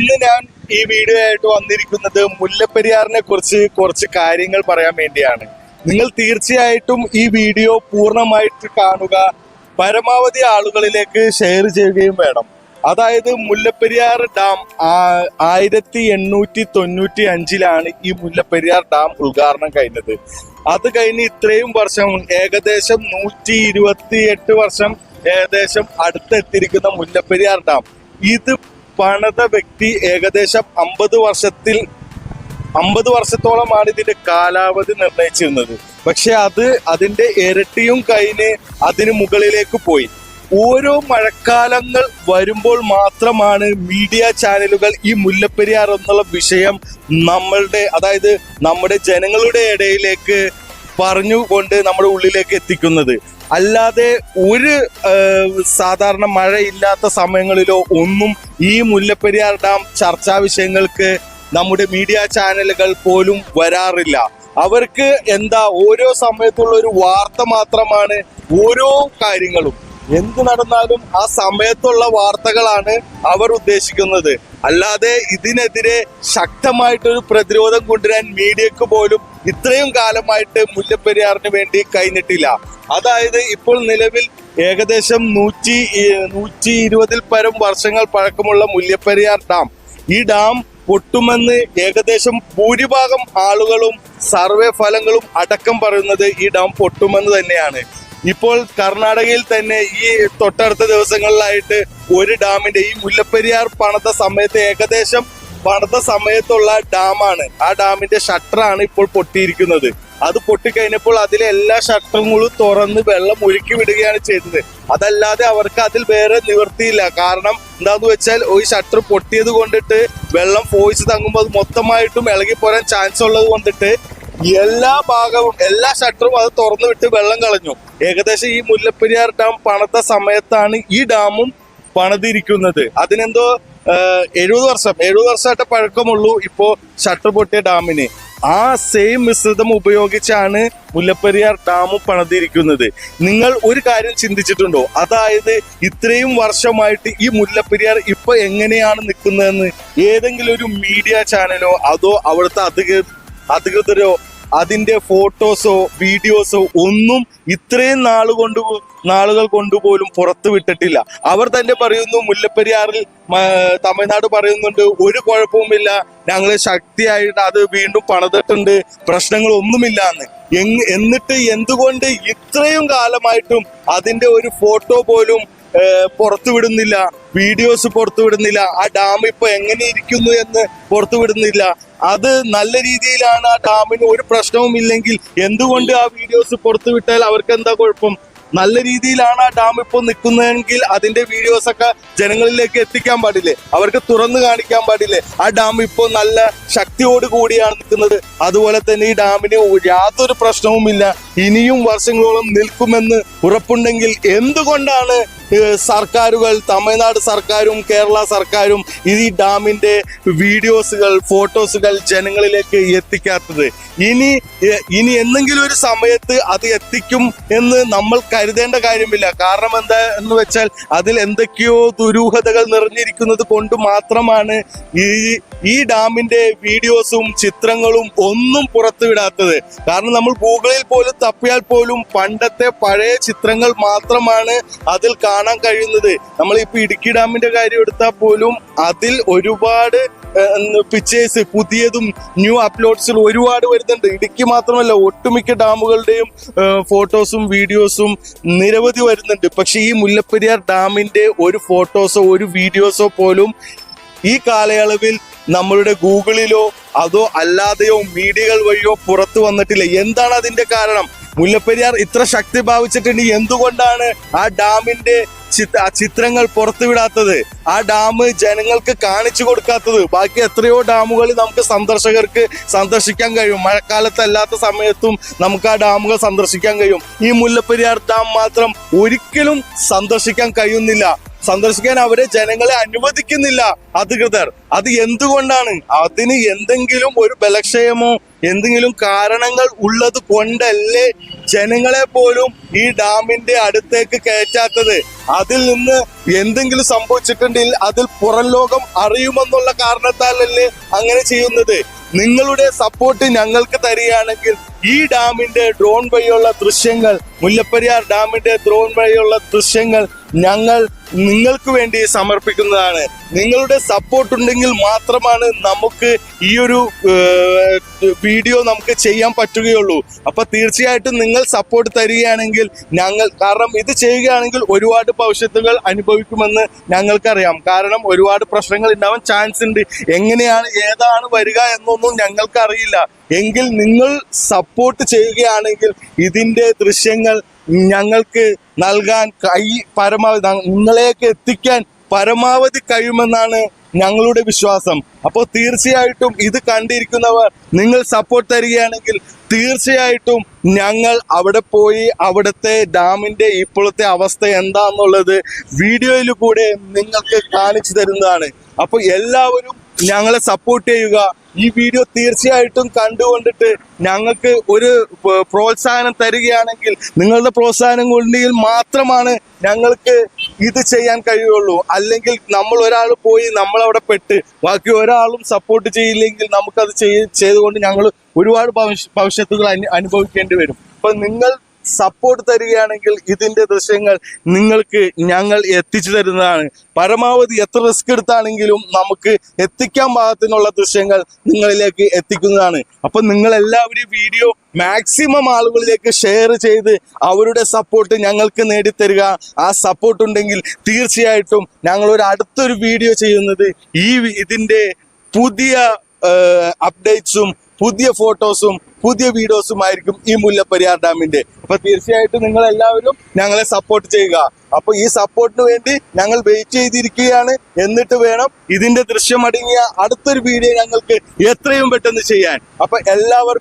ഇന്ന് ഞാൻ ഈ വീഡിയോ ആയിട്ട് വന്നിരിക്കുന്നത് മുല്ലപ്പെരിയാറിനെ കുറിച്ച് കുറച്ച് കാര്യങ്ങൾ പറയാൻ വേണ്ടിയാണ്. നിങ്ങൾ തീർച്ചയായിട്ടും ഈ വീഡിയോ പൂർണമായിട്ട് കാണുക. പരമാവധി ആളുകളിലേക്ക് ഷെയർ ചെയ്യുകയും വേണം. അതായത് മുല്ലപ്പെരിയാർ ഡാം ആയിരത്തി എണ്ണൂറ്റി തൊണ്ണൂറ്റി അഞ്ചിലാണ് ഈ മുല്ലപ്പെരിയാർ ഡാം ഉദ്ഘാടനം കഴിഞ്ഞത്. അത് കഴിഞ്ഞ് ഇത്രയും വർഷം ഏകദേശം നൂറ്റി ഇരുപത്തി എട്ട് വർഷം ഏകദേശം അടുത്തെത്തിയിരിക്കുന്ന മുല്ലപ്പെരിയാർ ഡാം. ഇത് പണിത വ്യക്തി ഏകദേശം അമ്പത് വർഷത്തിൽ അമ്പത് വർഷത്തോളമാണ് ഇതിന്റെ കാലാവധി നിർണയിച്ചിരുന്നത്. പക്ഷെ അത് അതിന്റെ ഇരട്ടിയും കഴിഞ്ഞ് അതിന് മുകളിലേക്ക് പോയി. ഓരോ മഴക്കാലങ്ങൾ വരുമ്പോൾ മാത്രമാണ് മീഡിയ ചാനലുകൾ ഈ മുല്ലപ്പെരിയാർ എന്നുള്ള വിഷയം നമ്മളുടെ അതായത് നമ്മുടെ ജനങ്ങളുടെ ഇടയിലേക്ക് പറഞ്ഞുകൊണ്ട് നമ്മുടെ ഉള്ളിലേക്ക് എത്തിക്കുന്നത്. അല്ലാതെ ഒരു സാധാരണ മഴയില്ലാത്ത സമയങ്ങളിലോ ഒന്നും ഈ മുല്ലപ്പെരിയാർ ഡാം ചർച്ചാ വിഷയങ്ങൾക്ക് നമ്മുടെ മീഡിയ ചാനലുകൾ പോലും വരാറില്ല. അവർക്ക് എന്താ ഓരോ സമയത്തുള്ള ഒരു വാർത്ത മാത്രമാണ് ഓരോ കാര്യങ്ങളും. എന്ത് നടന്നാലും ആ സമയത്തുള്ള വാർത്തകളാണ് അവർ ഉദ്ദേശിക്കുന്നത്. അല്ലാതെ ഇതിനെതിരെ ശക്തമായിട്ടൊരു പ്രതിരോധം കൊണ്ടുവരാൻ മീഡിയക്ക് പോലും ഇത്രയും കാലമായിട്ട് മുല്ലപ്പെരിയാറിന് വേണ്ടി കഴിഞ്ഞിട്ടില്ല. അതായത് ഇപ്പോൾ നിലവിൽ ഏകദേശം നൂറ്റി നൂറ്റി ഇരുപതിൽ പരം വർഷങ്ങൾ പഴക്കമുള്ള മുല്ലപ്പെരിയാർ ഡാം. ഈ ഡാം പൊട്ടുമെന്ന് ഏകദേശം ഭൂരിഭാഗം ആളുകളും സർവേ ഫലങ്ങളും അടക്കം പറയുന്നത് ഈ ഡാം പൊട്ടുമെന്ന് തന്നെയാണ്. ഇപ്പോൾ കർണാടകയിൽ തന്നെ ഈ തൊട്ടടുത്ത ദിവസങ്ങളിലായിട്ട് ഒരു ഡാമിന്റെ ഈ മുല്ലപ്പെരിയാർ പണിത സമയത്ത് ഏകദേശം പണിത സമയത്തുള്ള ഡാമാണ്. ആ ഡാമിന്റെ ഷട്ടറാണ് ഇപ്പോൾ പൊട്ടിയിരിക്കുന്നത്. അത് പൊട്ടിക്കഴിഞ്ഞപ്പോൾ അതിലെ എല്ലാ ഷട്ടറുകളും തുറന്ന് വെള്ളം ഒഴുക്കി വിടുകയാണ് ചെയ്തത്. അതല്ലാതെ അവർക്ക് അതിൽ വേറെ നിവർത്തിയില്ല കാരണം എന്താന്ന് വെച്ചാൽ ഈ ഷട്ടർ പൊട്ടിയത് കൊണ്ടിട്ട് വെള്ളം ഫോയിച്ച് തങ്ങുമ്പോൾ അത് മൊത്തമായിട്ടും ഇളകി പോരാൻ ചാൻസ് ഉള്ളത് കൊണ്ടിട്ട് എല്ലാ ഭാഗവും എല്ലാ ഷട്ടറും അത് തുറന്നു വിട്ട് വെള്ളം കളഞ്ഞു. ഏകദേശം ഈ മുല്ലപ്പെരിയാർ ഡാം പണിത സമയത്താണ് ഈ ഡാമും പണിതിരിക്കുന്നത്. അതിനെന്തോ എഴുപത് വർഷം എഴുപത് വർഷമായിട്ട് പഴക്കമുള്ളൂ ഇപ്പോ ഷട്ടർ പൊട്ടിയ ഡാമിന്. ആ സെയിം മിശ്രിതം ഉപയോഗിച്ചാണ് മുല്ലപ്പെരിയാർ ഡാം പണിതിരിക്കുന്നത്. നിങ്ങൾ ഒരു കാര്യം ചിന്തിച്ചിട്ടുണ്ടോ? അതായത് ഇത്രയും വർഷമായിട്ട് ഈ മുല്ലപ്പെരിയാർ ഇപ്പൊ എങ്ങനെയാണ് നിൽക്കുന്നതെന്ന്? ഏതെങ്കിലും ഒരു മീഡിയ ചാനലോ അതോ അവിടുത്തെ അധികൃ അധികൃതരോ അതിന്റെ ഫോട്ടോസോ വീഡിയോസോ ഒന്നും ഇത്രയും നാൾ കൊണ്ട് നാളുകൾ കൊണ്ടുപോലും പുറത്തു വിട്ടിട്ടില്ല. അവർ തന്നെ പറയുന്നു മുല്ലപ്പെരിയാറിൽ തമിഴ്നാട് പറയുന്നുണ്ട് ഒരു കുഴപ്പവുമില്ല ഞങ്ങൾ ശക്തിയായിട്ട് അത് വീണ്ടും പണിതിട്ടുണ്ട് പ്രശ്നങ്ങളൊന്നുമില്ല എന്ന് എന്നിട്ട് എന്തുകൊണ്ട് ഇത്രയും കാലമായിട്ടും അതിന്റെ ഒരു ഫോട്ടോ പോലും പുറത്തുവിടുന്നില്ല. വീഡിയോസ് പുറത്തുവിടുന്നില്ല. ആ ഡാം ഇപ്പൊ എങ്ങനെ ഇരിക്കുന്നു എന്ന് പുറത്തുവിടുന്നില്ല. അത് നല്ല രീതിയിലാണ് ആ ഡാമിന് ഒരു പ്രശ്നവും ഇല്ലെങ്കിൽ എന്തുകൊണ്ട് ആ വീഡിയോസ് പുറത്തുവിട്ടാൽ അവർക്ക് എന്താ കുഴപ്പം? നല്ല രീതിയിലാണ് ആ ഡാം ഇപ്പോൾ നിൽക്കുന്നതെങ്കിൽ അതിന്റെ വീഡിയോസ് ഒക്കെ ജനങ്ങളിലേക്ക് എത്തിക്കാൻ പാടില്ലേ? അവർക്ക് തുറന്നു കാണിക്കാൻ പാടില്ലേ? ആ ഡാം ഇപ്പോൾ നല്ല ശക്തിയോട് കൂടിയാണ് നിൽക്കുന്നത്. അതുപോലെ തന്നെ ഈ ഡാമിന് യാതൊരു പ്രശ്നവുമില്ല. ഇനിയും വർഷങ്ങളോളം നിൽക്കുമെന്ന് ഉറപ്പുണ്ടെങ്കിൽ എന്തുകൊണ്ടാണ് സർക്കാരുകൾ തമിഴ്നാട് സർക്കാരും കേരള സർക്കാരും ഈ ഡാമിന്റെ വീഡിയോസുകൾ ഫോട്ടോസുകൾ ജനങ്ങളിലേക്ക് എത്തിക്കാത്തത്. ഇനി ഇനി എന്തെങ്കിലും ഒരു സമയത്ത് അത് എത്തിക്കും എന്ന് നമ്മൾ കരുതേണ്ട കാര്യമില്ല. കാരണം എന്താ എന്ന് വെച്ചാൽ അതിൽ എന്തൊക്കെയോ ദുരൂഹതകൾ നിറഞ്ഞിരിക്കുന്നത് കൊണ്ട് മാത്രമാണ് ഈ ഈ ഡാമിന്റെ വീഡിയോസും ചിത്രങ്ങളും ഒന്നും പുറത്തുവിടാത്തത് കാരണം നമ്മൾ ഗൂഗിളിൽ പോലും തപ്പിയാൽ പോലും പണ്ടത്തെ പഴയ ചിത്രങ്ങൾ മാത്രമാണ് അതിൽ കാണാൻ കഴിയുന്നത്. നമ്മൾ ഇപ്പൊ ഇടുക്കി ഡാമിന്റെ കാര്യം എടുത്താൽ പോലും അതിൽ ഒരുപാട് പിക്ചേഴ്സ് പുതിയതും ന്യൂ അപ്ലോഡ്സുകൾ ഒരുപാട് വരുന്നുണ്ട്. ഇടുക്കി മാത്രമല്ല ഒട്ടുമിക്ക ഡാമുകളുടെയും ഫോട്ടോസും വീഡിയോസും നിരവധി വരുന്നുണ്ട്. പക്ഷെ ഈ മുല്ലപ്പെരിയാർ ഡാമിന്റെ ഒരു ഫോട്ടോസോ ഒരു വീഡിയോസോ പോലും ഈ കാലയളവിൽ നമ്മളുടെ ഗൂഗിളിലോ അതോ അല്ലാതെയോ മീഡിയകൾ വഴിയോ പുറത്തു വന്നിട്ടില്ല. എന്താണ് അതിന്റെ കാരണം? മുല്ലപ്പെരിയാർ ഇത്ര ശക്തി ഭാവിച്ചിട്ടുണ്ട്. എന്തുകൊണ്ടാണ് ആ ഡാമിന്റെ ചിത്ര ചിത്രങ്ങൾ പുറത്തുവിടാത്തത്? ആ ഡാം ജനങ്ങൾക്ക് കാണിച്ചു കൊടുക്കാത്തത്. ബാക്കി എത്രയോ ഡാമുകളിൽ നമുക്ക് സന്ദർശകർക്ക് സന്ദർശിക്കാൻ കഴിയും. മഴക്കാലത്തല്ലാത്ത സമയത്തും നമുക്ക് ആ ഡാമുകൾ സന്ദർശിക്കാൻ കഴിയും. ഈ മുല്ലപ്പെരിയാർ ഡാം മാത്രം ഒരിക്കലും സന്ദർശിക്കാൻ കഴിയുന്നില്ല. സന്ദർശിക്കാൻ അവരെ ജനങ്ങളെ അനുവദിക്കുന്നില്ല അധികൃതർ. അത് എന്തുകൊണ്ടാണ്? അതിന് എന്തെങ്കിലും ഒരു ബലക്ഷയമോ എന്തെങ്കിലും കാരണങ്ങൾ ഉള്ളത് കൊണ്ടല്ലേ ജനങ്ങളെ പോലും ഈ ഡാമിന്റെ അടുത്തേക്ക് കയറ്റാത്തത്? അതിൽ നിന്ന് എന്തെങ്കിലും സംഭവിച്ചിട്ടുണ്ടെങ്കിൽ അതിൽ പുറം ലോകം അറിയുമെന്നുള്ള കാരണത്താലല്ലേ അങ്ങനെ ചെയ്യുന്നത്? നിങ്ങളുടെ സപ്പോർട്ട് ഞങ്ങൾക്ക് തരികയാണെങ്കിൽ ഈ ഡാമിന്റെ ഡ്രോൺ വഴിയുള്ള ദൃശ്യങ്ങൾ മുല്ലപ്പെരിയാർ ഡാമിന്റെ ഡ്രോൺ വഴിയുള്ള ദൃശ്യങ്ങൾ ഞങ്ങൾ നിങ്ങൾക്ക് വേണ്ടി സമർപ്പിക്കുന്നതാണ്. നിങ്ങളുടെ സപ്പോർട്ട് ഉണ്ടെങ്കിൽ മാത്രമാണ് നമുക്ക് ഈ ഒരു വീഡിയോ നമുക്ക് ചെയ്യാൻ പറ്റുകയുള്ളൂ. അപ്പൊ തീർച്ചയായിട്ടും നിങ്ങൾ സപ്പോർട്ട് തരികയാണെങ്കിൽ ഞങ്ങൾ കാരണം ഇത് ചെയ്യുകയാണെങ്കിൽ ഒരുപാട് ഭവിഷ്യത്തുകൾ അനുഭവിക്കുമെന്ന് ഞങ്ങൾക്കറിയാം. കാരണം ഒരുപാട് പ്രശ്നങ്ങൾ ഉണ്ടാവാൻ ചാൻസ് ഉണ്ട്. എങ്ങനെയാണ് ഏതാണ് വരിക എന്നൊന്നും ഞങ്ങൾക്കറിയില്ല. എങ്കിൽ നിങ്ങൾ സപ്പോർട്ട് ചെയ്യുകയാണെങ്കിൽ ഇതിന്റെ ദൃശ്യങ്ങൾ ഞങ്ങൾക്ക് നൽകാൻ കൈ പരമാവധി നിങ്ങളെയൊക്കെ എത്തിക്കാൻ പരമാവധി കഴിയുമെന്നാണ് ഞങ്ങളുടെ വിശ്വാസം. അപ്പോൾ തീർച്ചയായിട്ടും ഇത് കണ്ടിരിക്കുന്നവർ നിങ്ങൾ സപ്പോർട്ട് തരികയാണെങ്കിൽ തീർച്ചയായിട്ടും ഞങ്ങൾ അവിടെ പോയി അവിടുത്തെ ഡാമിന്റെ ഇപ്പോഴത്തെ അവസ്ഥ എന്താണെന്നുള്ളത് വീഡിയോയിൽ കൂടെ നിങ്ങൾക്ക് കാണിച്ചു തരുന്നതാണ്. അപ്പോൾ എല്ലാവരും ഞങ്ങളെ സപ്പോർട്ട് ചെയ്യുക. ഈ വീഡിയോ തീർച്ചയായിട്ടും കണ്ടുകൊണ്ടിട്ട് ഞങ്ങൾക്ക് ഒരു പ്രോത്സാഹനം തരികയാണെങ്കിൽ നിങ്ങളുടെ പ്രോത്സാഹനം കൊണ്ടെങ്കിൽ മാത്രമാണ് ഞങ്ങൾക്ക് ഇത് ചെയ്യാൻ കഴിയുള്ളൂ. അല്ലെങ്കിൽ നമ്മൾ ഒരാൾ പോയി നമ്മൾ അവിടെ പെട്ട് ബാക്കി ഒരാളും സപ്പോർട്ട് ചെയ്യില്ലെങ്കിൽ നമുക്കത് ചെയ്ത് ചെയ്തുകൊണ്ട് ഞങ്ങൾ ഒരുപാട് ഭവിഷ്യ- ഭവിഷ്യത്തുകൾ അനുഭവിക്കേണ്ടി വരും. അപ്പൊ നിങ്ങൾ സപ്പോർട്ട് തരികയാണെങ്കിൽ ഇതിന്റെ ദൃശ്യങ്ങൾ നിങ്ങൾക്ക് ഞങ്ങൾ എത്തിച്ചു തരുന്നതാണ്. പരമാവധി എത്ര റിസ്ക് എടുത്താണെങ്കിലും നമുക്ക് എത്തിക്കാൻ പാകത്തിനുള്ള ദൃശ്യങ്ങൾ നിങ്ങളിലേക്ക് എത്തിക്കുന്നതാണ്. അപ്പൊ നിങ്ങൾ എല്ലാവരും വീഡിയോ മാക്സിമം ആളുകളിലേക്ക് ഷെയർ ചെയ്ത് അവരുടെ സപ്പോർട്ട് ഞങ്ങൾക്ക് നേടിത്തരിക. ആ സപ്പോർട്ട് ഉണ്ടെങ്കിൽ തീർച്ചയായിട്ടും ഞങ്ങൾ ഒരു അടുത്തൊരു വീഡിയോ ചെയ്യുന്നത് ഈ ഇതിന്റെ പുതിയ അപ്ഡേറ്റ്സും പുതിയ ഫോട്ടോസും പുതിയ വീഡിയോസുമായിരിക്കും ഈ മുല്ലപ്പെരിയാർ ഡാമിന്റെ. അപ്പൊ തീർച്ചയായിട്ടും നിങ്ങൾ എല്ലാവരും ഞങ്ങളെ സപ്പോർട്ട് ചെയ്യുക. അപ്പൊ ഈ സപ്പോർട്ടിന് വേണ്ടി ഞങ്ങൾ വെയിറ്റ് ചെയ്തിരിക്കുകയാണ്. എന്നിട്ട് വേണം ഇതിന്റെ ദൃശ്യം അടങ്ങിയ അടുത്തൊരു വീഡിയോ ഞങ്ങൾക്ക് എത്രയും പെട്ടെന്ന് ചെയ്യാൻ. അപ്പൊ എല്ലാവർക്കും